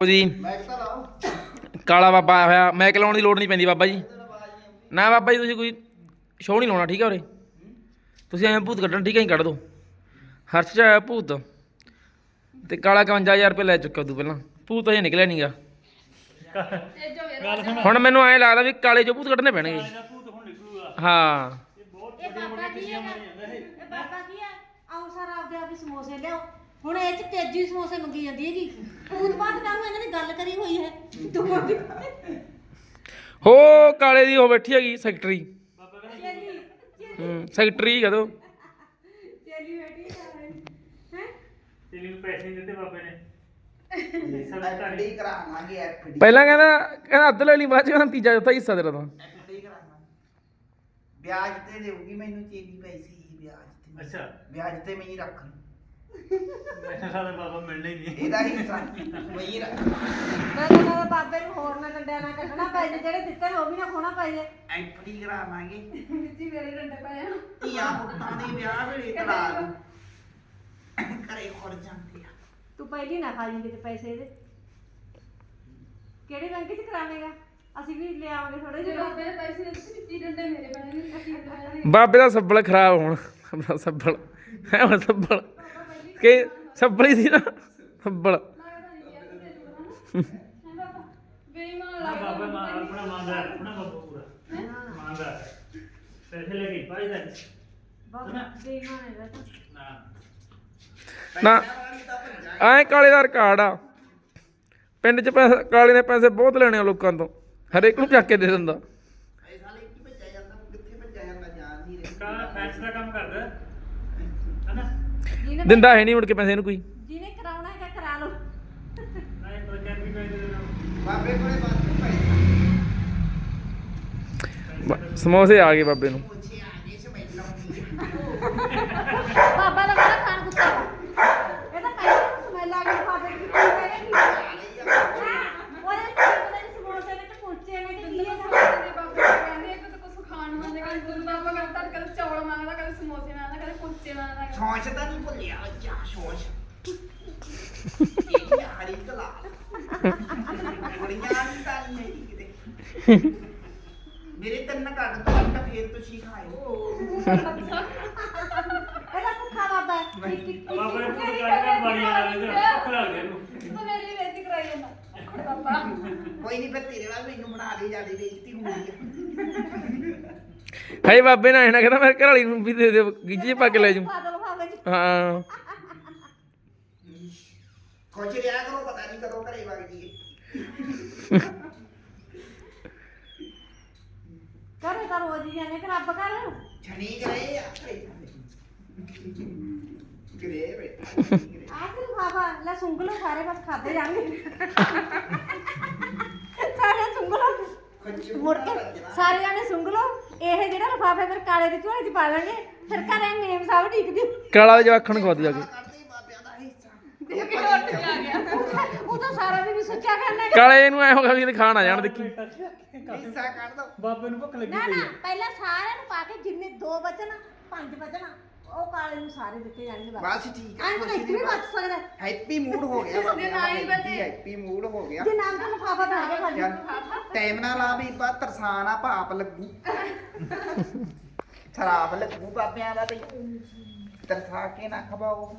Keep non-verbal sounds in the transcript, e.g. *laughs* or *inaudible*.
ਲਓ ਜੀ। ਕਾਲਾ ਬਾਬਾ ਆਇਆ ਹੋਇਆ। ਮੈਕ ਲਾਉਣ ਦੀ ਲੋੜ ਨਹੀਂ ਪੈਂਦੀ ਬਾਬਾ ਜੀ। ਨਾ ਬਾਬਾ ਜੀ ਤੁਸੀਂ ਕੋਈ ਸ਼ੋਅ ਨਹੀਂ ਲਾਉਣਾ ਠੀਕ ਹੈ ਉਰੇ? ਤੁਸੀਂ ਐਵੇਂ ਭੂਤ ਕੱਢਣ ਠੀਕ ਹੈ ਹੀ ਕੱਢ ਦੋ। ਹਰਸ਼ ਚ ਆਇਆ ਭੂਤ। ਤੇ ਕਾਲਾ 51000 ਰੁਪਏ ਲੈ ਚੁੱਕਾ ਤੂੰ ਪਹਿਲਾਂ। ਭੂਤ ਹਜੇ ਨਿਕਲਿਆ ਨਹੀਂਗਾ ਹੁਣ ਮੈਨੂੰ ਐਂ ਲੱਗਦਾ ਵੀ ਕਾਲੇ ਚੋਂ ਭੂਤ ਕੱਢਣੇ ਪੈਣਗੇ। ਹਾਂ। ਇਹ ਬਾਬਾ ਕੀ ਹੈ ਇਹ ਬਾਬਾ ਕੀ ਹੈ ਆਓ ਸਾਰਾ ਆਪਦੇ ਆਪ ਹੀ ਸਮੋਸੇ ਲਿਆਓ। ਹੁਣ ਇਹ ਚ ਤੇਜੀ ਸਮੋਸੇ ਮੰਗੀ ਜਾਂਦੀ ਹੈਗੀ। ਪੂਤ ਬਾਤ ਕਾਹਨੂੰ ਇਹਨਾਂ ਨੇ ਗੱਲ ਕਰੀ ਹੋਈ ਹੈ। ਤੂੰ ਮੰਗੀ ਹੋ ਕਾਲੇ ਦੀ ਉਹ ਬੈਠੀ ਹੈਗੀ ਸੈਕਟਰੀ। ਚੇਲੀ ਹੂੰ ਸੈਕਟਰੀ ਕਹਦੋ ਚੇਲੀ ਬੈਠੀ ਹੈ ਹੈ? ਤੇਰੀ ਨੂੰ ਪੈਸੇ ਨਹੀਂ ਦਿੱਤੇ ਬਾਬੇ ਨੇ। ਸਭ ਐਫਡੀ ਕਰਾਵਾਂਗੇ ਐਫਡੀ। ਪਹਿਲਾਂ ਕਹਿੰਦਾ ਕਹਿੰਦਾ ਅੱਧ ਲੈ ਲਈ ਬਾਅਦ ਚ ਕਹਿੰਦਾ ਤੀਜਾ ਚੌਥਾ ਹਿੱਸਾ ਤੇਰਾ ਤਾਂ। ਐਫਡੀ ਵਿਆਜ ਤੇ ਦੇਊਗੀ ਮੈਨੂੰ ਚੇਦੀ ਪੈਸੇ ਵਿਆਜ ਤੇ। ਅੱਛਾ। ਵਿਆਜ ਤੇ ਮੈਂ ਹੀ ਰੱਖ ਲੂੰ। ਬਾਬਾ ਮਿਲਣਾ ਹੀ ਨਹੀਂ। ਇਹਦਾ ਹਿੱਸਾ ਮੈਂ ਹੀ ਰੱਖ ਮੈਂ ਤਾਂ ਕਹਿੰਦਾ ਬਾਬੇ ਨੂੰ ਹੋਰ ਨਾ ਡੰਡਿਆ ਨਾ ਕੱਢਣਾ ਪੈ ਜੇ ਜਿਹੜੇ ਦਿੱਤੇ ਨੇ ਉਹ ਵੀ ਨਾ ਖੋਣਾ ਪੈ ਜੇ। ਐਫਡੀ ਕਰਾਵਾਂਗੇ। ਜੀ ਮੇਰੇ ਡੰਡੇ ਪਏ ਆ। ਧੀਆਂ ਪੁੱਤਾਂ ਦੇ ਵਿਆਹ ਵੇਲੇ ਤਲਾ ਦੂੰ ਘਰੇ ਖੁਰ ਜਾਂਦੇ ਆ। ਤੂੰ ਪਹਿਲੀ ਨਾ ਖਾ ਜੀ ਕਿਤੇ ਪੈਸੇ ਇਹਦੇ ਕਿਹੜੇ ਬੈਂਕ 'ਚ ਕਰਾਵੇਂਗਾ? ਅਸੀਂ ਵੀ ਲੈ ਆਵਾਂਗੇ ਥੋੜੇ ਜੇ ਜਿਹੇ ਬਾਬੇ ਨੇ ਪੈਸੇ ਦਿੱਤੇ ਮਿੱਟੀ ਡੰਡੇ ਮੇਰੇ ਬਣੇ ਨੇ ਅਸੀਂ ਕਰਾਇਆ ਬਾਬੇ ਦਾ ਸੱਬਲ ਖਰਾਬ ਹੋਣ। ਬਾਬਾ ਸੱਬਲ। ਹੈ ਉਹ ਸੱਬਲ। ਕਿ ਸੱਬਲ ਹੀ ਸੀ ਨਾ ਸੱਬਲ ਹੈ ਬੇਈਮਾਨ ਨਾ ਲੱਗਦਾ ਬਾਬਾ ਮਾਂ ਆਪਣਾ ਇਮਾਨਦਾਰ ਆਪਣਾ ਬਾਬਾ ਪੂਰਾ। ਇਮਾਨਦਾਰ ਪੈਸੇ ਲੈ ਕੇ ਪਾਈ ਜਾ ਬਹੁਤ ਬੇਈਮਾਨ ਹੈ ਤਾਂ ਨਾ। ਨਾ ਐ ਕਾਲੇ ਦਾ ਰਿਕਾਰਡ ਆ। ਪਿੰਡ 'ਚ ਪੈਸੇ ਕਾਲੇ ਨੇ ਪੈਸੇ ਬਹੁਤ ਲੈਣੇ ਆ ਲੋਕਾਂ ਤੋਂ। ਹਰੇਕ ਨੂੰ ਚੱਕ ਕੇ ਦੇ ਦਿੰਦਾ। ਇਹ ਸਾਲੇ ਕੀ ਭੱਜਿਆ ਜਾਂਦਾ ਕਿੱਥੇ ਭੱਜਿਆ ਜਾਂਦਾ ਜਾਣ ਨਹੀਂ ਰਿਹਾ ਕਾ ਫੈਂਸ ਦਾ ਕੰਮ ਕਰਦਾ। ਹਨਾ ਜਿਹਨੇ ਦਿੰਦਾ ਹੈ ਨਹੀਂ ਮੁੜ ਕੇ ਪੈਸੇ ਇਹਨੂੰ ਕੋਈ। ਜਿਹਨੇ ਕਰਾਉਣਾ ਹੈਗਾ ਕਰਾ ਲਓ। ਨਾ ਬਾਬੇ ਕੋਲੇ ਬਾਤ ਪੈਸਾ ਬ- ਸਮੋਸੇ ਆ ਗਏ ਬਾਬੇ ਨੂੰ ਪੁੱਛੇ ਆ ਜੇ ਸਮਝ ਲਾਉਂਦੀ ਬਾਬਾ ਦਾ ਬੜਾ ਖਾਣ ਕੁੱਤਾ ਵਾ। ਇਹ ਤਾਂ ਪਹਿਲਾਂ ਹੀ ਸਮੈਲ ਆ ਗਈ ਬਾਬੇ ਦੀ ਕੀ ਕਰੇ ਕੀ ਉਹਦੇ ਚੀਜ਼ ਦੇ ਸਮੋਸੇ ਨੇ ਤੇ ਕੁਲਚੇ ਨੇ ਤੇ ਕੀ ਹੈ ਸਾਡੇ ਬਾਬੇ ਕਹਿੰਦੇ ਇੱਕ ਤਾਂ ਕੁਝ ਕਦੇ ਬਾਬਾ ਕਹਿੰਦਾ ਕਦੇ ਚੌਲ ਮੰਗਦਾ ਕਦੇ ਸਮੋਸੇ ਮੰਗਦਾ ਕਦੇ ਕੁਲਚੇ ਮੰਗਦਾ ਸੌਂਚ ਤਾਂ ਨਹੀਂ ਭੁੱਲਿਆ ਜਾ ਸੌਂਚ ਇਹ ਹਰੀ ਕਲਾ ਬੜੀਆਂ ਤਾਂ ਨਹੀਂ ਕਿਤੇ ਮੇਰੇ ਤਿੰਨ ਕੱਢ ਦੋ ਅੰਡਾ ਫੇਰ ਤੁਸੀਂ ਖਾਇਓ ਇਹਦਾ ਭੁੱਖਾ ਬਾਬਾ ਹੈ ਟਿਕ ਟਿਕ ਟਿਕ ਬਾਬਾ ਨੇ ਟਿਕ। ਫੋਟੋ ਕੱਢ ਕੇ ਮਾਰੀ ਜਾਂਦਾ ਭੁੱਖ ਲੱਗ ਗਿਆ ਇਹਨੂੰ ਤੂੰ ਮੇਰੀ ਵੀ ਬੇਇੱਜ਼ਤੀ ਕਰਾਈ ਜਾਂਦਾ ਬਾਬਾ ਕੋਈ ਨਹੀਂ ਫਿਰ ਤੇਰੇ ਨਾਲ ਮੈਨੂੰ ਬਣਾ ਦੇ ਜਿਆਦੀ ਬੇਇੱਜ਼ਤੀ ਹੁੰਦੀ ਆ ਹਾਏ ਬਾਬੇ ਨੇ ਆਣਾ ਕਹਿੰਦਾ ਮੇਰੇ ਘਰ ਵਾਲੀ ਨੂੰ ਵੀ ਦੇ ਦੇ ਗਿੱਜੀ ਪਾ ਕੇ ਲੈ ਜੂ ਲਿਫਾਫੇ 'ਚ ਹਾਂ। ਖੁਸ਼ ਰਿਹਾ ਕਰੋ ਪਤਾ ਨਹੀਂ ਕਦੋਂ ਘਰੇ ਵਗ ਜੀਏ ਘਰੇ ਤਾਂ ਰੋਜ਼ ਹੀ ਕਿ ਰੱਬ ਕਰ ਛਣੀ ਕਰੇ ਆ ਘਰੇ ਜਾਂਦੇ। ਗਰੇ ਬੇਟਾ ਗਰੇ ਆਹ ਸਿਰ ਬਾਬਾ ਲੈ ਸੁੰਘ ਲਓ ਸਾਰੇ ਬਸ ਖਾਦੇ ਜਾਣਗੇ। ਸਾਰੇ ਸੁੰਘ ਲਓ ਮੁੜ ਕੇ ਸਾਰੇ ਜਾਣੇ ਸੁੰਘ ਲਓ ਇਹ ਜਿਹੜਾ ਲਫਾਫੇ ਫਿਰ ਕਾਲੇ ਦੇ ਝੋਲੇ 'ਚ ਪਾ ਲਾਂਗੇ ਫਿਰ ਘਰੇ ਮੇਮ ਸਾਹਿਬ ਠੀਕ ਦੀ ਕਾਲਾ ਜਵਾਖਣ ਖਵਾ ਦਿਆ ਕੇ। ਉਹ ਤਾਂ ਸਾਰਾ ਦਿਨ ਹੀ ਸੋਚਿਆ ਕਰਨਾ ਕਾਲੇ ਨੂੰ ਐ ਹੋਗਾ ਵੀ ਇਹਦੇ ਖਾਣ ਆ ਜਾਣ ਦੇਖੀ ਹਿੱਸਾ ਕੱਢ ਦੋ ਬਾਬੇ ਨੂੰ ਭੁੱਖ ਲੱਗੀ ਨਾ ਪਈ ਨਾ ਹੈ ਪਹਿਲਾਂ ਸਾਰਿਆਂ ਨੂੰ ਪਾ ਕੇ ਜਿੰਨੇ ਦੋ ਬਚਣ ਪੰਜ ਬਚਣ। ਉਹ ਕਾਲੇ ਨੂੰ ਸਾਰੇ ਦਿੱਤੇ ਜਾਣਗੇ ਬਸ। ਬਸ ਠੀਕ ਐਂ ਤਾਂ ਇੱਕ ਵੀ ਬਚ ਸਕਦਾ ਹੈਪੀ ਮੂਡ ਹੋ ਗਿਆ। ਬਾਬੇ ਨਾ ਹੀ ਬਚੇ। ਹੈਪੀ ਮੂਡ ਹੋ ਗਿਆ। ਜੇ ਨਾਮ ਦਾ ਲਫਾਫਾ ਬਣਾ ਕੇ ਖਾਲੀ। ਚੱਲ ਟਾਈਮ ਨਾਲ ਆ ਵੀ ਬਾ ਤਰਸਾਨਾ ਭਾਪ ਲੱਗੂ। *laughs* ਸ਼ਰਾਬ ਲੱਗੂ ਬਾਬਿਆਂ ਦਾ ਤੇ। ਤਰਸਾ ਕੇ ਨਾ ਖਵਾਓ।